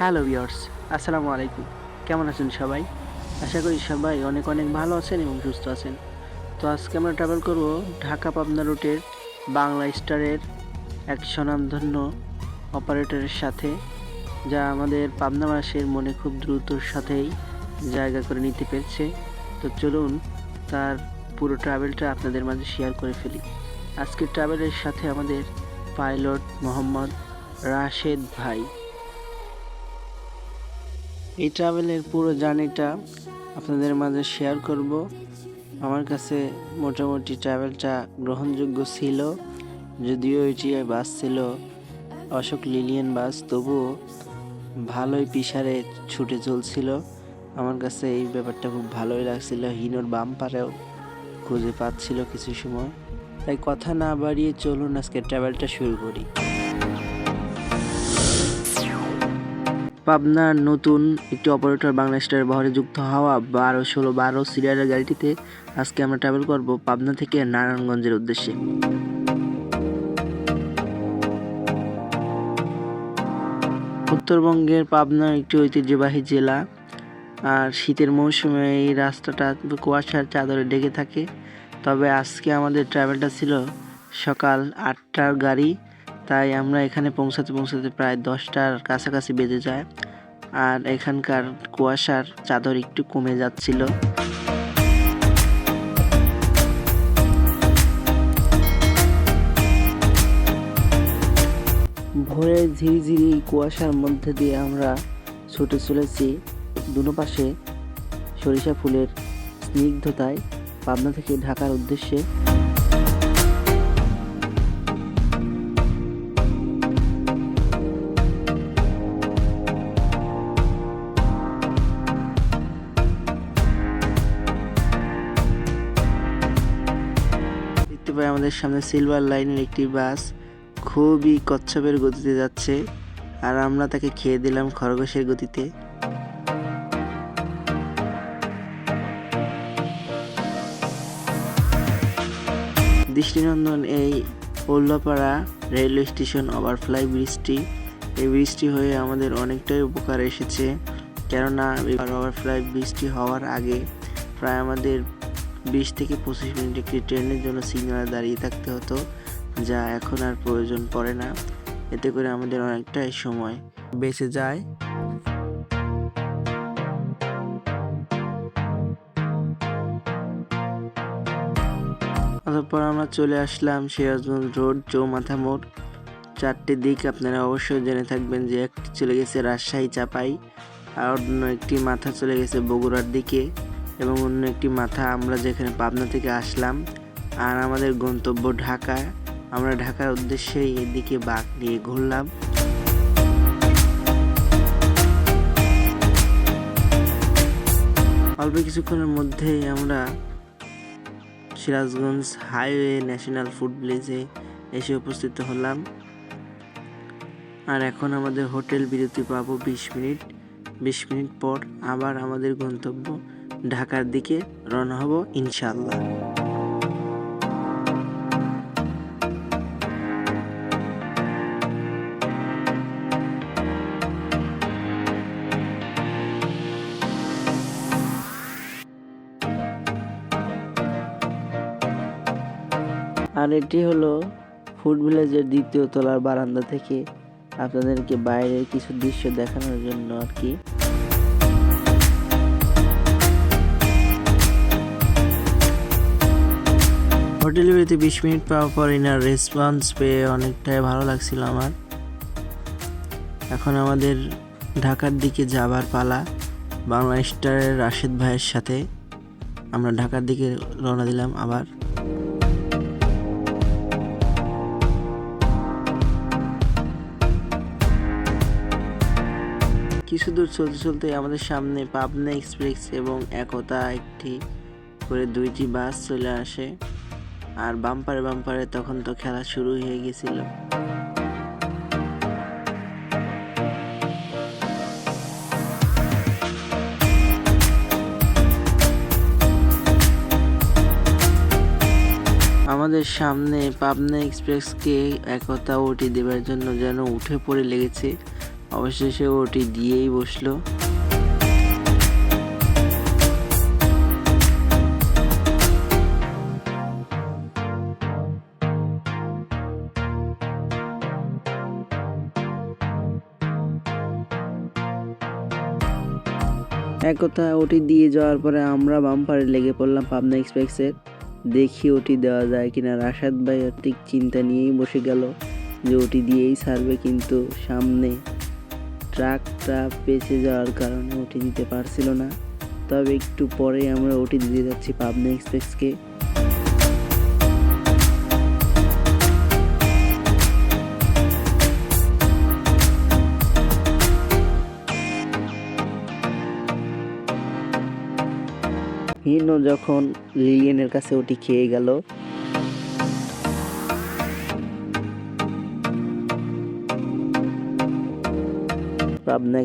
Hello viewers আসসালামু আলাইকুম কেমন আছেন সবাই? আশা করি সবাই অনেক অনেক ভালো আছেন এবং সুস্থ আছেন। তো আজকে আমরা ট্রাভেল করব ঢাকা পাবনা রুটের বাংলা স্টারের এক স্বনামধন্য অপারেটরের সাথে, যা আমাদের পাবনাবাসীর মনে খুব দ্রুতর সাথেই জায়গা করে নিতে পেরেছে। তো চলুন তার পুরো ট্রাভেলটা আপনাদের মাঝে শেয়ার করে ফেলি। আজকের ট্রাভেলের সাথে আমাদের পাইলট মোহাম্মদ রাশেদ ভাই। এই ট্রাভেলের পুরো জার্নিটা আপনাদের মাঝে শেয়ার করব। আমার কাছে মোটামুটি ট্রাভেলটা গ্রহণযোগ্য ছিল, যদিও এটি বাস ছিল অশোক লিলিয়ান বাস, তবুও ভালোই পিসারে ছুটে চলছিল। আমার কাছে এই ব্যাপারটা খুব ভালোই লাগছিল। হিনোর বাম পারেও খুঁজে পাচ্ছিল কিছু সময়। তাই কথা না বাড়িয়ে চলুন আজকে ট্রাভেলটা শুরু করি। পাবনার নতুন একটি অপারেটর বাংলা স্টার বহরে যুক্ত হওয়া বারো ষোলো বারো সিরিয়ালের গাড়িটিতে আজকে আমরা ট্রাভেল করব পাবনা থেকে নারায়ণগঞ্জের উদ্দেশ্যে। উত্তরবঙ্গের পাবনার একটি ঐতিহ্যবাহী জেলা, আর শীতের মৌসুমে এই রাস্তাটা কুয়াশার চাদরে ডেকে থাকে। তবে আজকে আমাদের ট্রাভেলটা ছিল সকাল আটটার গাড়ি, তাই আমরা এখানে পৌঁছাতে পৌঁছাতে প্রায় দশটার কাছাকাছি বেজে যায়। আর এখানকার কুয়াশার চাদর একটু কমে যাচ্ছিল। ভোরে ঝিরিঝিরি কুয়াশার মধ্যে দিয়ে আমরা ছুটে চলেছি দুটো পাশে সরিষা ফুলের স্নিগ্ধতায়, পাবনা থেকে ঢাকার উদ্দেশ্যে। পাই আমাদের সামনে সিলভার লাইনের একটি বাস খুবই কচ্ছপের গতিতে যাচ্ছে আর আমরা তাকে খেয়ে দিলাম খরগোশের গতিতে। দৃষ্টিনন্দন এই উল্লাপাড়া রেলওয়ে স্টেশন ওভারফ্লাই ব্রিজটি এই ব্রিজটি হয়ে আমাদের অনেকটাই উপকার এসেছে। কেননা ওভারফ্লাই ব্রিজটি হওয়ার আগে প্রায় আমাদের বিশ থেকে পঁচিশ মিনিট একটি ট্রেনের জন্য সিগনালে দাঁড়িয়ে থাকতে হতো, যা এখন আর প্রয়োজন পড়ে না। এতে করে আমাদের অনেকটাই সময় বেঁচে যায়। অতঃপর আমরা চলে আসলাম সিরাজগঞ্জ রোড, চৌমাথা মোড়। চারটি দিক আপনারা অবশ্যই জেনে থাকবেন যে একটি চলে গেছে রাজশাহী চাপাই আর অন্য একটি মাথা চলে গেছে বগুড়ার দিকে। এবং অন্য একটি মাথা আমরা যেখানে পাবনা থেকে আসলাম। আর আমাদের গন্তব্য ঢাকা। আমরা ঢাকার উদ্দেশ্যে এদিকে বাঘ নিয়ে ঘুরলাম। অল্প কিছুক্ষণের মধ্যেই আমরা সিরাজগঞ্জ হাইওয়ে ন্যাশনাল ফুড ভিলেজে এসে উপস্থিত হলাম। আর এখন আমাদের হোটেল বিরতি পাবো বিশ মিনিট। বিশ মিনিট পর আবার আমাদের গন্তব্য। ঢাকার দিকে রওনা হব ইনশাল্লাহ আর এটি হলো ফুড ভিলেজের দ্বিতীয় তলার বারান্দা থেকে আপনাদেরকে বাইরের কিছু দৃশ্য দেখানোর জন্য আর কি। হোটেল বেরোতে বিশ মিনিট পাওয়ার পর এনার রেসপন্স পেয়ে অনেকটাই ভালো লাগছিল আমার। এখন আমাদের ঢাকার দিকে যাবার পালা, বাংলা স্টারের রাশেদ ভাইয়ের সাথে। আমরা ঢাকার দিকে রওনা দিলাম আবার। কিছু দূর চলতে চলতে আমাদের সামনে পাবনা এক্সপ্রেস এবং একতা একটি করে দুইটি বাস চলে আসে। আর বাম্পারে বাম্পারে তখন তো খেলা শুরু হয়ে গেছিল। আমাদের সামনে পাবনা এক্সপ্রেসকে একতা ওটি দেবার জন্য যেন উঠে পড়ে লেগেছে। অবশেষে ওটি দিয়েই বসল। একথা ওটি দিয়ে যাওয়ার পরে আমরা বাম্পারে লেগে পড়লাম পাবনা এক্সপ্রেসের। দেখি ওটি দেওয়া যায় কিনা। রাশাদ ভাই ঠিক চিন্তা নিয়েই বসে গেল যে ওটি দিয়েই সারবে কিন্তু সামনে ট্রাকটা পেছে যাওয়ার কারণে ওটি দিতে পারছিল না। তবে একটু পরে আমরা ওটি দিতে যাচ্ছি পাবনা এক্সপ্রেসকে। হিনো যখন লিলিয়ানের কাছে ওটি খেয়ে গেল।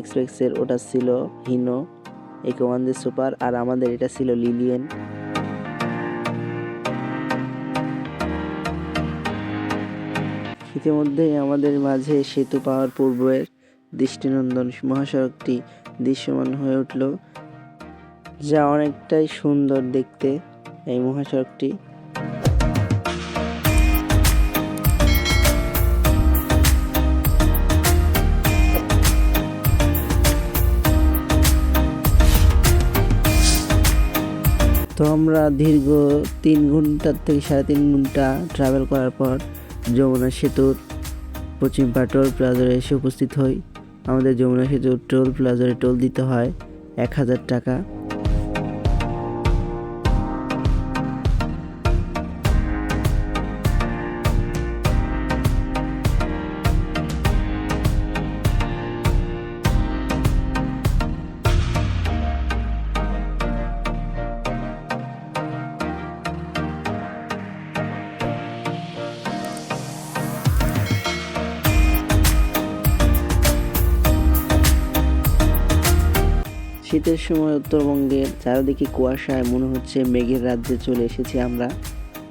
এক্সপ্রেসের ওটা ছিল হিনো একে ওয়ান দে সুপার, আর আমাদের এটা ছিল লিলিয়েন। ইতিমধ্যে আমাদের মাঝে সেতু পাওয়ার পূর্বের দৃষ্টিনন্দন মহাসড়কটি দৃশ্যমান হয়ে উঠল। যা অনেকটাই সুন্দর দেখতে এই মহাসড়কটি। তো আমরা দীর্ঘ তিন ঘণ্টার থেকে সাড়ে তিন ঘণ্টা ট্রাভেল করার পর যমুনা সেতুর পশ্চিম টোল প্লাজারে এসে উপস্থিত হই। আমাদের যমুনা সেতুর টোল প্লাজারে টোল দিতে হয় এক হাজার টাকা। শীতের সময় উত্তরবঙ্গের চারিদিকে কুয়াশায় মনে হচ্ছে মেঘের রাজ্যে চলে এসেছি আমরা।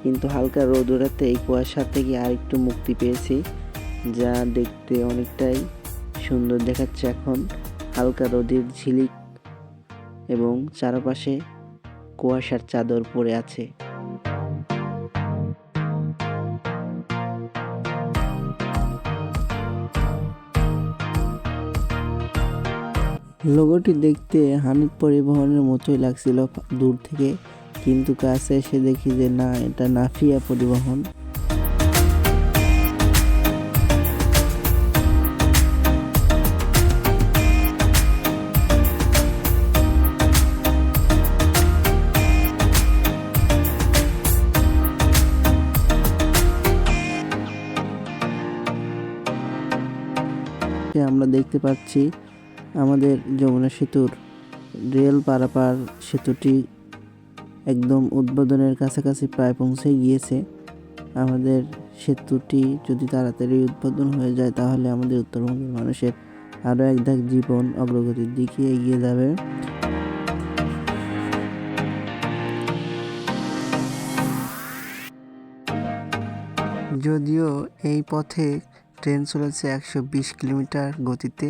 কিন্তু হালকা রোদ ওড়াতে এই কুয়াশা থেকে আরেকটু মুক্তি পেয়েছি, যা দেখতে অনেকটাই সুন্দর দেখাচ্ছে এখন। হালকা রোদের ঝিলিক এবং চারপাশে কুয়াশার চাদর পড়ে আছে। লোগোটি দেখতে হানিফ পরিবহনের মতোই লাগছিল দূর থেকে, কিন্তু কাছে এসে দেখি যে না, এটা নাফিয়া পরিবহন। আমরা দেখতে পাচ্ছি আমাদের যমুনা সেতুর রেল পারাপার সেতুটি একদম উদ্বোধনের কাছাকাছি প্রায় পৌঁছে গিয়েছে। আমাদের সেতুটি যদি তাড়াতাড়ি উদ্বোধন হয়ে যায়, তাহলে আমাদের উত্তরবঙ্গের মানুষের আরও এক ধাক জীবন অগ্রগতির দিকে এগিয়ে যাবে। যদিও এই পথে ট্রেন চলেছে একশো বিশ কিলোমিটার গতিতে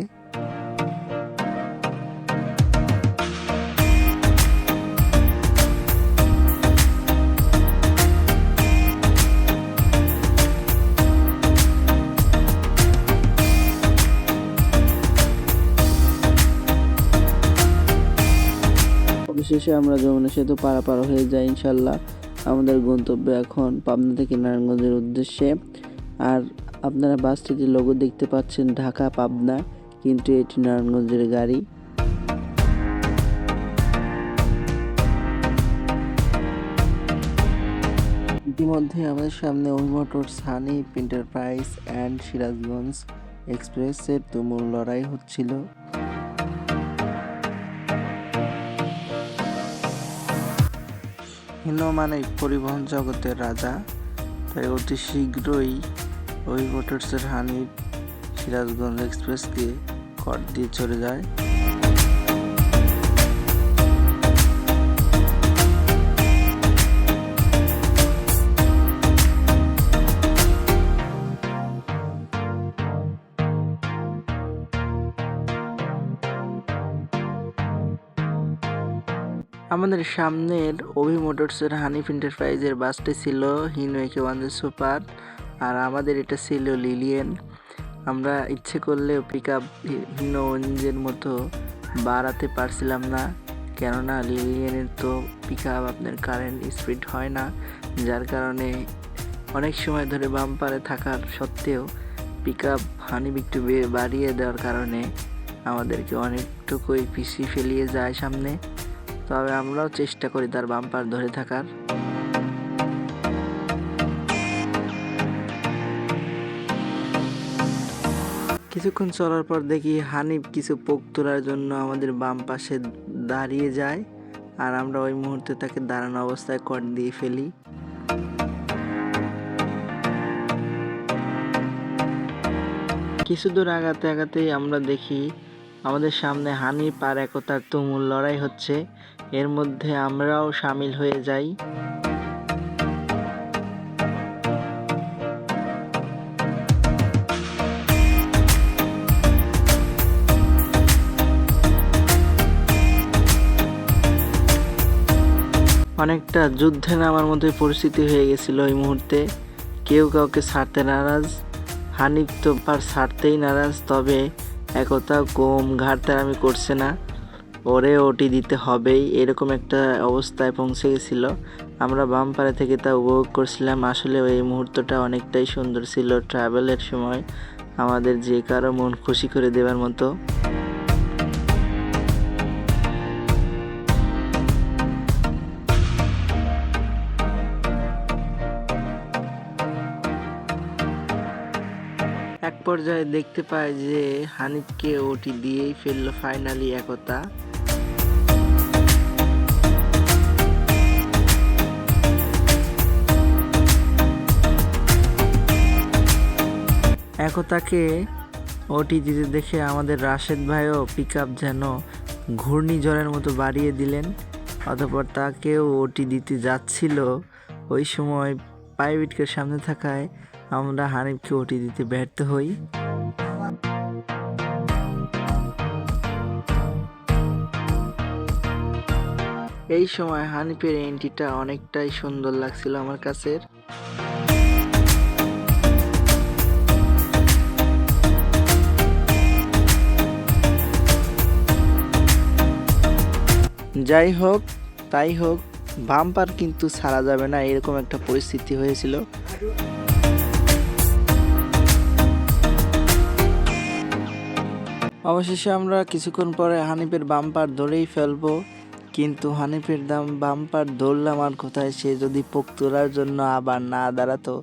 অবশেষে আমরা যমুনা সেতু পারাপার হয়ে যাই ইনশাল্লাহ। আমাদের গন্তব্য এখন পাবনা থেকে নারায়ণগঞ্জের উদ্দেশ্যে। আর আপনারা বাসটিতে লোগো দেখতে পাচ্ছেন ঢাকা, পাবনা, কিন্তু এটি নারায়ণগঞ্জের গাড়ি। ইতিমধ্যে আমাদের সামনে motor Sunny Enterprise and Sirajganj এক্সপ্রেসের তুমুল লড়াই হচ্ছিল। হিনো মানে পরিবহন জগতের রাজা, তাই অতি শীঘ্রই ওই মোটরসের হানি সিরাজগঞ্জ এক্সপ্রেসকে কর দিয়ে চলে যায়। আমাদের সামনের অভি মোটরসের হানিফ এন্টারপ্রাইজের বাসটি ছিল হিনোয়েকে ওয়ান সুপার, আর আমাদের এটা ছিল লিলিয়েন। আমরা ইচ্ছে করলেও পিক আপ হিনো ওয়েঞ্জের মতো বাড়াতে পারছিলাম না, কেননা লিলিয়েনের তো পিক আপ আপনার কারেন্ট স্পিড হয় না, যার কারণে অনেক সময় ধরে বাম্পারে থাকার সত্ত্বেও পিক আপ হানিফ একটু বাড়িয়ে দেওয়ার কারণে আমাদেরকে অনেকটুকুই পিছিয়ে ফেলিয়ে যায় সামনে। তবে আমরাও চেষ্টা করি তার বাম্পার ধরে থাকার। কিছুক্ষণ চলার পর দেখি হানিফ কিছু পোক তোলার জন্য আমাদের বাম পাশে দাঁড়িয়ে যায় আর আমরা ওই মুহূর্তে তাকে দাঁড়ানো অবস্থায় কট দিয়ে ফেলি। কিছু দূর আগাতে আগাতেই আমরা দেখি আমাদের সামনে হানিফ আর একতার তুমুল লড়াই হচ্ছে। এর মধ্যে আমরাও সামিল হয়ে যাই। অনেকটা যুদ্ধে নামার মতোই পরিস্থিতি হয়ে গেছিল ওই মুহূর্তে। কেউ কাউকে ছাড়তে নারাজ, হানিফ তো আর ছাড়তেই নারাজ, তবে একতা কম ঘাটতারামি করছে না। ওরে ওটি দিতে হবেই, এরকম একটা অবস্থায় পৌঁছে গেছিল। আমরা বাম পাড়ে থেকে তা উপভোগ করছিলাম। আসলে ওই মুহূর্তটা অনেকটাই সুন্দর ছিল। ট্রাভেলের সময় আমাদের যে কারও মন খুশি করে দেওয়ার মতো। পর্যায়ে দেখতে পায় যে হানিফকে ওটি দিয়েই ফেলল ফাইনালি একতা। একতাকে ওটি দিতে দেখে আমাদের রাশেদ ভাইও পিক আপ যেন ঘূর্ণিঝড়ের মতো বাড়িয়ে দিলেন, অতপর তাকেও ওটি দিতে যাচ্ছিল। ওই সময় প্রাইভেটকের সামনে থাকায় আমরা হানিফকে ওটি দিতে ব্যর্থ হই। এই সময় হানিফের এন্ট্রিটা অনেকটাই সুন্দর লাগছিল আমার কাছে যাই হোক, তাই হোক, বাম্পার কিন্তু ছাড়া যাবে না, এরকম একটা পরিস্থিতি হয়েছিল। অবশেষে আমরা কিছুক্ষণ পরে হানিফের বাম্পার ধরেই ফেলব। কিন্তু হানিফের দাম বাম্পার ধরলাম আর কোথায়? সে যদি পোক তোলার জন্য আবার না দাঁড়াতো,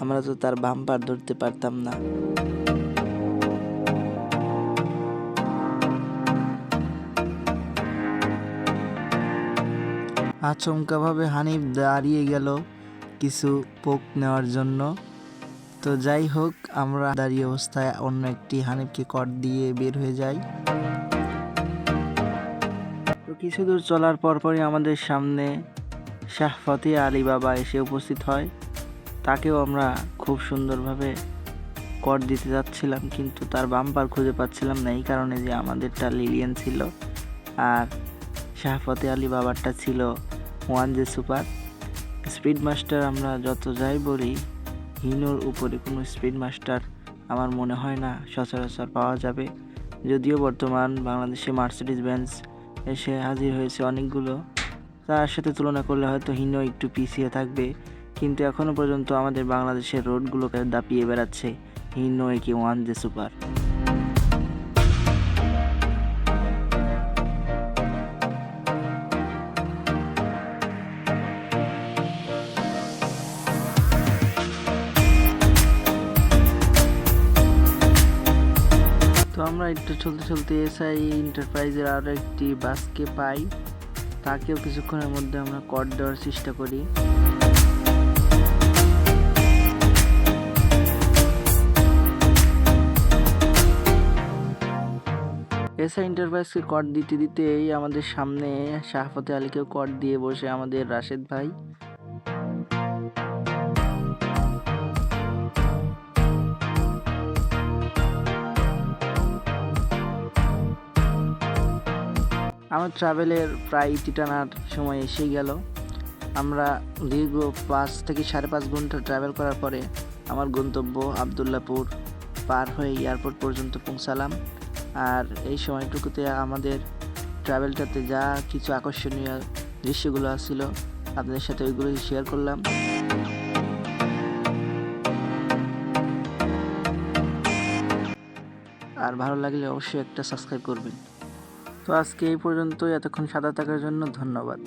আমরা তো তার বাম্পার ধরতে পারতাম না। আচমকাভাবে হানিফ দাঁড়িয়ে গেল কিছু পোক নেওয়ার জন্য। তো যাই হোক, আমরা দাঁড়িয়ে অবস্থায় অন্য একটি হানিফকে কট দিয়ে বের হয়ে যাই। তো কিছু দূর চলার পরপরই আমাদের সামনে শাহফতি আলী বাবা এসে উপস্থিত হয়। তাকেও আমরা খুব সুন্দরভাবে কট দিতে যাচ্ছিলাম, কিন্তু তার বাম্পার খুঁজে পাচ্ছিলাম না, এই কারণে যে আমাদেরটা লিলিয়ান ছিল আর শাহফতে আলী বাবারটা ছিল one J super. Speed master আমরা যত যাই বলি হিনোর উপরে কোনো স্পিড মাস্টার আমার মনে হয় না সচরাচর পাওয়া যাবে। যদিও বর্তমান বাংলাদেশে মার্সিডিজ বেঞ্চ এসে হাজির হয়েছে অনেকগুলো। তার সাথে তুলনা করলে হয়তো হিনো একটু পিছিয়ে থাকবে, কিন্তু এখনও পর্যন্ত আমাদের বাংলাদেশের রোডগুলোকে দাপিয়ে বেড়াচ্ছে হিনো একে ওয়ান দ্য সুপার। চলতে চলতে এসআই এন্টারপ্রাইজের আরও একটি বাসকে পাই। তাকেও কিছুক্ষণের মধ্যে আমরা কট দেওয়ার চেষ্টা করি। এসআই এন্টারপ্রাইজকে কট দিতে দিতেই আমাদের সামনে শাহফতে আলীকেও কট দিয়ে বসে আমাদের রাশেদ ভাই। ট্রাভেলের প্রায় ইতি টানার সময় এসেই গেল। আমরা দীর্ঘ পাঁচ থেকে সাড়ে পাঁচ ঘণ্টা ট্রাভেল করার পরে আমার গন্তব্য আবদুল্লাপুর পার হয়ে এয়ারপোর্ট পর্যন্ত পৌঁছালাম। আর এই সময়টুকুতে আমাদের ট্রাভেলটাতে যা কিছু আকর্ষণীয় দৃশ্যগুলো ছিল আপনাদের সাথে ওইগুলো শেয়ার করলাম। আর ভালো লাগলে অবশ্যই একটা সাবস্ক্রাইব করবেন। তো আজকে এই পর্যন্ত এতক্ষণ সাদা থাকার জন্য ধন্যবাদ।